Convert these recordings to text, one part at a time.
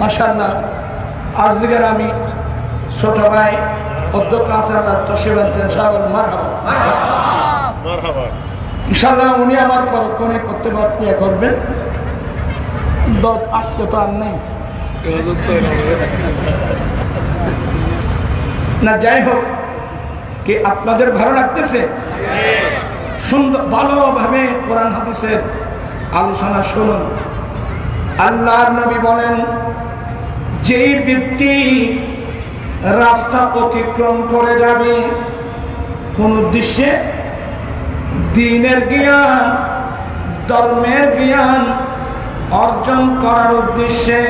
মাসাল্লাহ আজকের আমি ছোট ভাই অধ্যক্ষ আসার তসির আছেন সাহেব মার মারহাবা। ইনশাল্লাহ উনি আমার পরক্ষণে করতে পারবে করবেন। দত আজকে তো আর নেই। না যাই হোক কি আপনাদের ভালো লাগতেছে? সুন্দর ভালোভাবে কোরআন হাদিসের আলোচনা শুনুন। আল্লাহ নবী বলেন, যেই ব্যক্তি রাস্তা অতিক্রম করে যাবে, কোন উদ্দেশ্যে দিনের জ্ঞান, ধর্মের জ্ঞান অর্জন করার উদ্দেশ্যে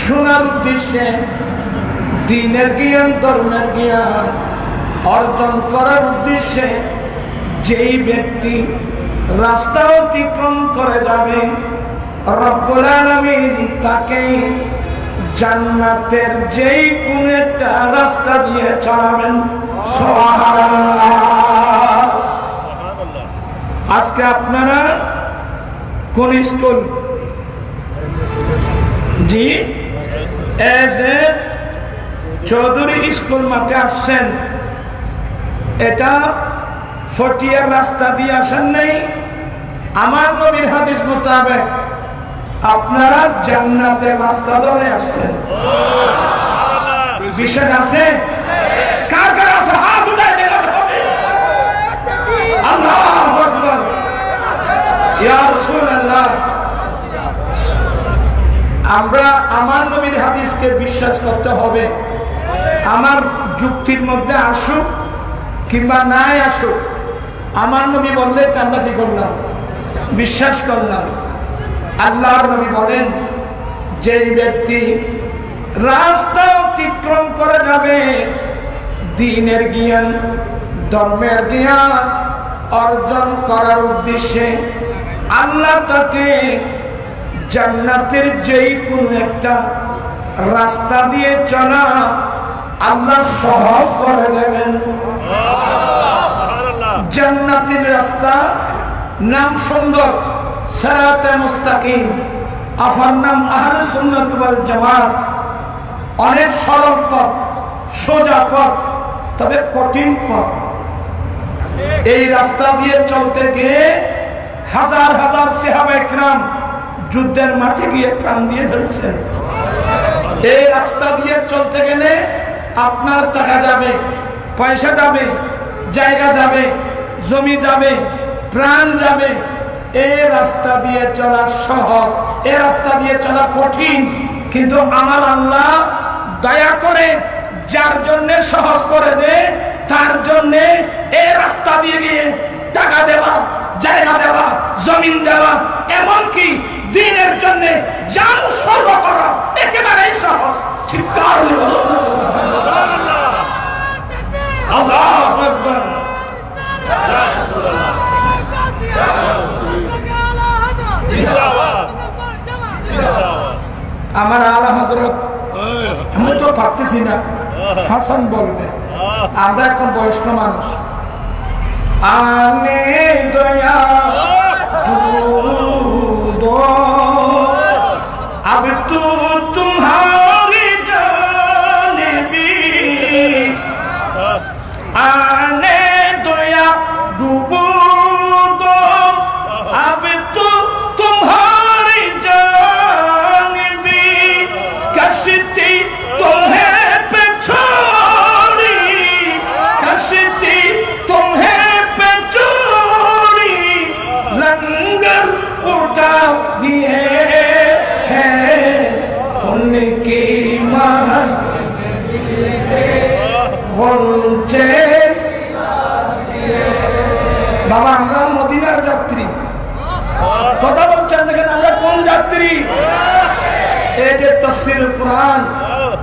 শোনার উদ্দেশ্যে দিনের জ্ঞান, ধর্মের জ্ঞান অর্জন করার উদ্দেশ্যে যেই ব্যক্তি রাস্তা অতিক্রম করে যাবে। তাকে জান্নাতের যেই কোন একটা রাস্তা দিয়ে চালাবেন। আজকে আপনারা কোন school G, as a Chowdhury school মাঠে আসছেন। এটা ফটিয়ার রাস্তা দিয়ে আসেন নাই। আমার নবীর হাদিস মোতাবেক আপনারা জান্নাতের রাস্তা ধরে আসছেন। বিশ্বাস আছে? কার কার আমরা আমার নবীর হাদিসকে বিশ্বাস করতে হবে। আমার যুক্তির মধ্যে আসুক কিংবা নাই আসুক আমার নবী বললে আমরা কি করলাম। বিশ্বাস করলাম। আল্লাহর নবী বলেন, যেই ব্যক্তি রাস্তা অতিক্রম করে যাবে, দিনের জ্ঞান, ধর্মের জ্ঞান অর্জন করার উদ্দেশ্যে আল্লাহ তাকে জান্নাতের যেই কোনো একটা রাস্তা দিয়ে চলা আল্লাহ সহজ করে দেবেন। জান্নাতের রাস্তা, নাম সুন্দর, সারাতে মুস্তাকিম। আফার নাম আহলে সুন্নাত ওয়াল জামাত। অনেক সরল পথ, সোজা পথ, তবে কঠিন পথ। এই রাস্তা দিয়ে চলতে গিয়ে হাজার হাজার সেহাবা একরাম যুদ্ধের মাঠে গিয়ে প্রাণ দিয়ে ফেলছে এই রাস্তা দিয়ে চলতে গেলে আপনার টাকা যাবে, পয়সা যাবে, জায়গা যাবে জমি যাবে প্রাণ যাবে এ রাস্তা দিয়ে চলা সহজ এই রাস্তা দিয়ে চলা কঠিন। কিন্তু আমার আল্লাহ দয়া করে যার জন্য সহজ করে দে তার জন্য এই রাস্তা দিয়ে গিয়ে টাকা দেওয়া জায়গা দেওয়া জমিন দেওয়া এমনকি দিনের জন্য জান সর্ব করা একেবারেই সহজ। ঠিক। আল্লাহু। আমার আলা হজরত হ্যাঁ। আমি তো ভাবতেছি না। হ্যাঁ। হাসান বলবে হ্যাঁ। আমরা এখন বয়স্ক মানুষ। আনে দয়া আমি তো তোমার उनकी मान বলছে বাবা আমরা মদিনার যাত্রী কথা বলছেন দেখেন আমরা কোন যাত্রী এই যে তফসিল কোরআন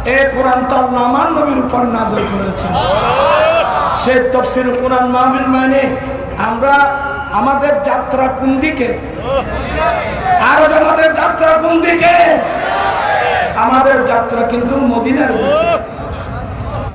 এই কোরআন তো আল্লাহ আমার নবীর উপর নাজল করেছেন সেই তফসিল কোরআন মাহবিল মানে আমরা আমাদের যাত্রা কোন দিকে আর আমাদের যাত্রা কোন দিকে আমাদের যাত্রা কিন্তু মদিনার